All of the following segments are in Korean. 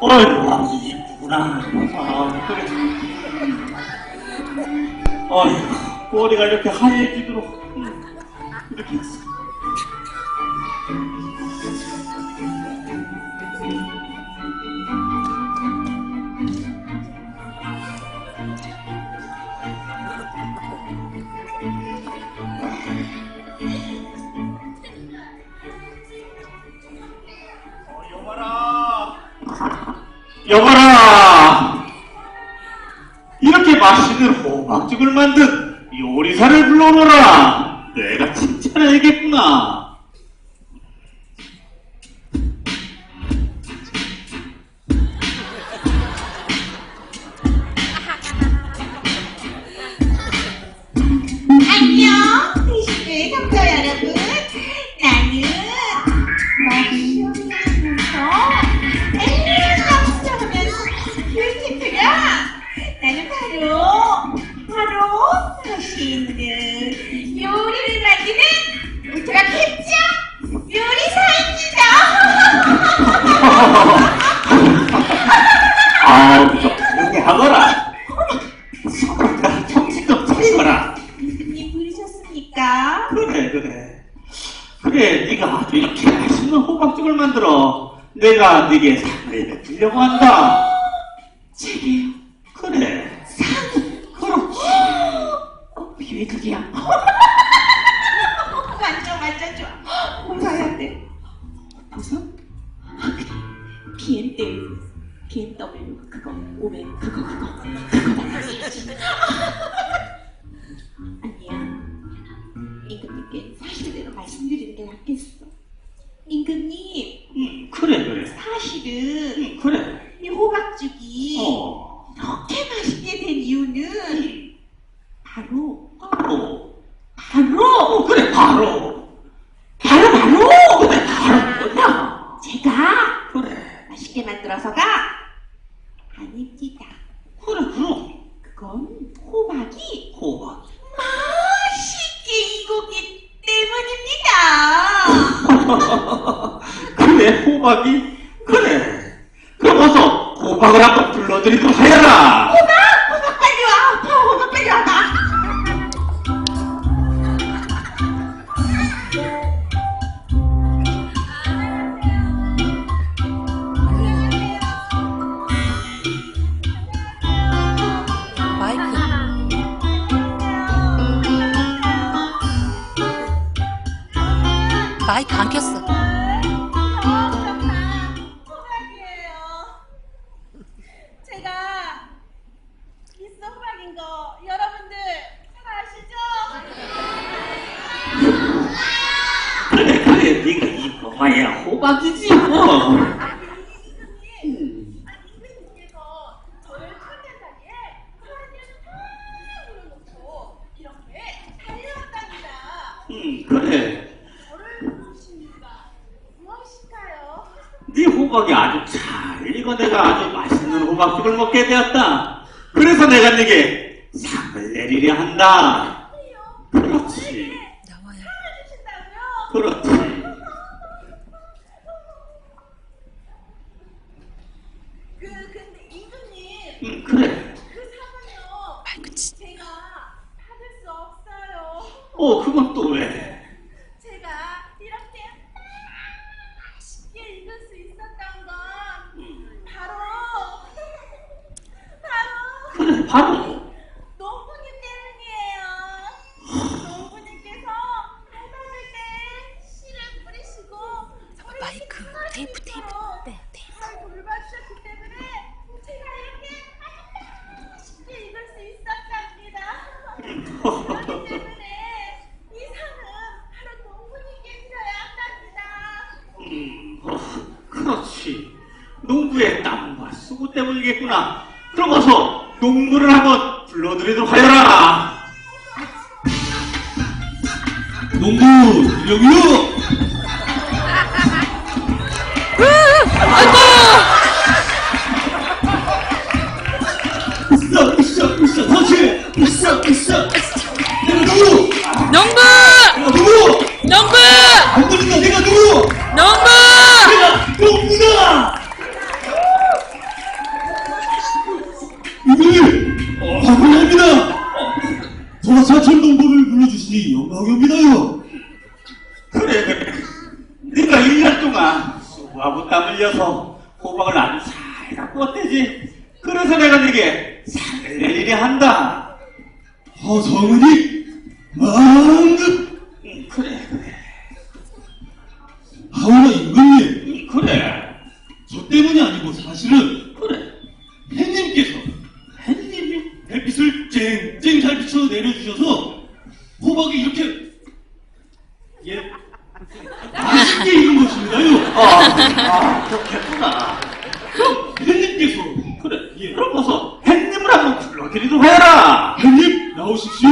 어이구, 아주 이쁘구나. 아, 그래. 어이구, 머리가 이렇게 하얘지도록. 음, 이렇게 했어. 어, 여봐라. 이렇게 맛있는 호박죽을 만든 요리사를 불러오너라. 내가 칭찬해야겠구나. 맛있는 요리를 만드는 캡처 요리사입니다. 좀 조용히 하거라. 서로가 정신 좀 차리거라. 님 부르셨습니까? 그래, 그래. 그래, 네가 아주 이렇게 맛있는 호박죽을 만들어. 내가 네게 상을 주려고 한다. 제게요. 그래. 그렇지. 어, 비밀극이야. 완전 완전 좋아. 공사해야 돼. 무슨? BMW, BMW 그거 오메 그거 그거 그거. 아니야. 임금님께 사실대로 말씀드리는 게 낫겠어. 임금님, 응, 그래, 그래. 사실은 응, 그래. 이 호박죽이 어. 이렇게 맛있게 된 이유는 바로 바로. 바로 어, 그래, 바로. 바로 바로 그래, 바로 뭐냐? 제가 그래. 맛있게 만들어서가 아닙니다. 그래, 그럼. 그건 호박이 호박. 맛있게 익었기 때문입니다. 그래, 호박이? 그래. 그럼 어서 호박을 한번 불러드리도록 하여라. 마이크 안 켰어 호박이에요. 제가 미스 호박인 거 여러분들 잘 아시죠? 그래, 그래. 네가 이뻐봐야 호박이지, 뭐. 응, 그래. 저를 부르신 이유가 무엇일까요? 네 호박이 아주 잘 익어 내가 아주 맛있는 호박죽을 먹게 되었다. 그래서 내가 네게 상을 내리려 한다. 그렇지. 나와요 해주신다고요? 그렇지. 그 근데 임금님 응, 그래. 그 상은요 마이크 치 제가 받을 수 없어요. 어, 그건 또 왜? 제가 이렇게 맛있게 읽을 수 있었던 건 바로 바로. 농부님 때문이에요. 농부님께서 할아버지 때 씨를 뿌리시고 마이크, 이렇게 테이프, 테이프 빼, 테이프. 잘 돌봐주셨기 때문에 제가 이렇게 아주 맛있게 읽을 수 있었답니다. 그렇기 때문에 이 상은 바로 농부님께 드려야 합니다. 음, 어, 그렇지. 농부의 땀과 수고 때문이겠구나. 그럼 어서 농부를 한번 불러드리도록 하여라. 농부, 여기요! 있 것이 영광입니다요. 그래, 그러니까 그래. 1년 동안 수고하고 땀 흘려서 호박을 아주 잘 갖고 왔대지. 그래서 내가 네게 상을 내리게 한다. 어, 허성은이 마음껏 그래, 그래. 하우나 임금님. 그래. 저 때문이 아니고 사실은 아, 아, 그렇겠구나. 햇님께서 그래. 예. 그럼 어서 햇님을 한번 불러드리도록 해라. 햇님 나오십시오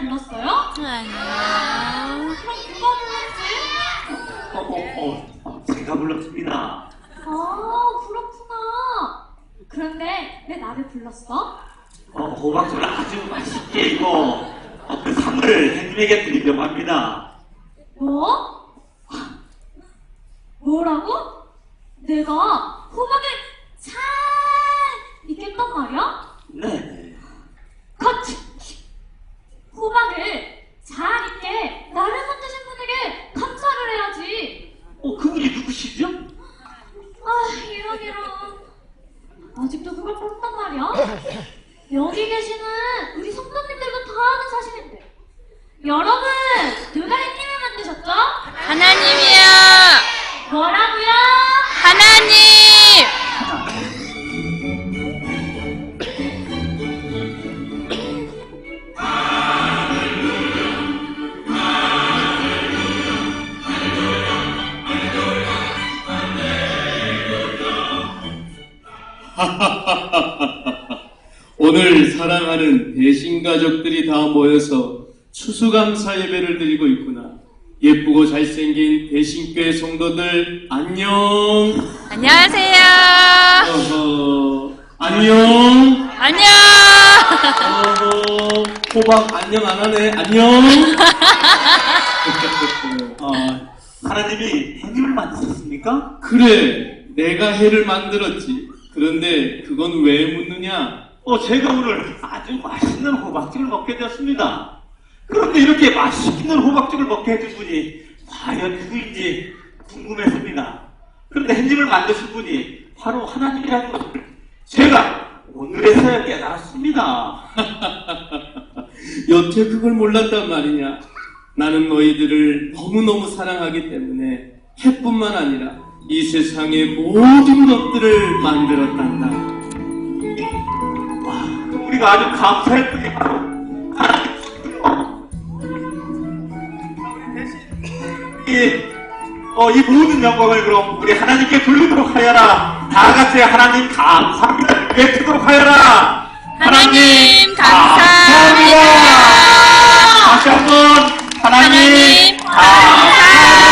불렀어요? 그럼 누가 불렀지? 어, 어, 어, 어, 제가 불렀습니다. 아, 그렇구나. 그런데 왜 나를 불렀어? 어, 호박죽을 아주 맛있게 익고 어, 그 상을 햇님에게 드리려고 합니다. 뭐? 뭐라고? 내가 호박을 잘 익겠단 말이야? 네. 거치! 호박을 잘 익게 나를 만드신 분에게 감사를 해야지. 어, 그분이 누구시죠? 아, 이런, 이런. 아직도 그걸 모른단 말이야? 여기 계시는 우리 성도님들도 다 아는 사실인데. 여러분, 누가 햇님을 만드셨죠? 하나님이요. 뭐라고요? 하나님. 오늘 사랑하는 대신 가족들이 다 모여서 추수감사 예배를 드리고 있구나. 예쁘고 잘생긴 대신교회 성도들 안녕. 안녕하세요. 어허, 안녕. 안녕. 어허, 호박 안녕 안 하네. 안녕. 어, 하나님이 햇님을 만드셨습니까? 그래, 내가 해를 만들었지. 그런데 그건 왜 묻느냐? 어, 제가 오늘 아주 맛있는 호박죽을 먹게 되었습니다. 그런데 이렇게 맛있는 호박죽을 먹게 해준 분이 과연 누구인지 궁금했습니다. 그런데 햇님을 만드신 분이 바로 하나님이라는 것을 제가 오늘에서야 깨달았습니다. 여태 그걸 몰랐단 말이냐? 나는 너희들을 너무너무 사랑하기 때문에 해뿐만 아니라 이 세상의 모든 것들을 만들었단다. 와, 우리가 아주 감사했던 대신 어, 이 모든 영광을 그럼 우리 하나님께 돌리도록 하여라. 다 같이 하나님 감사합니다. 외치도록 하여라. 하나님, 하나님 감사합니다. 감사합니다. 다시 한번 하나님, 하나님 감사합니다.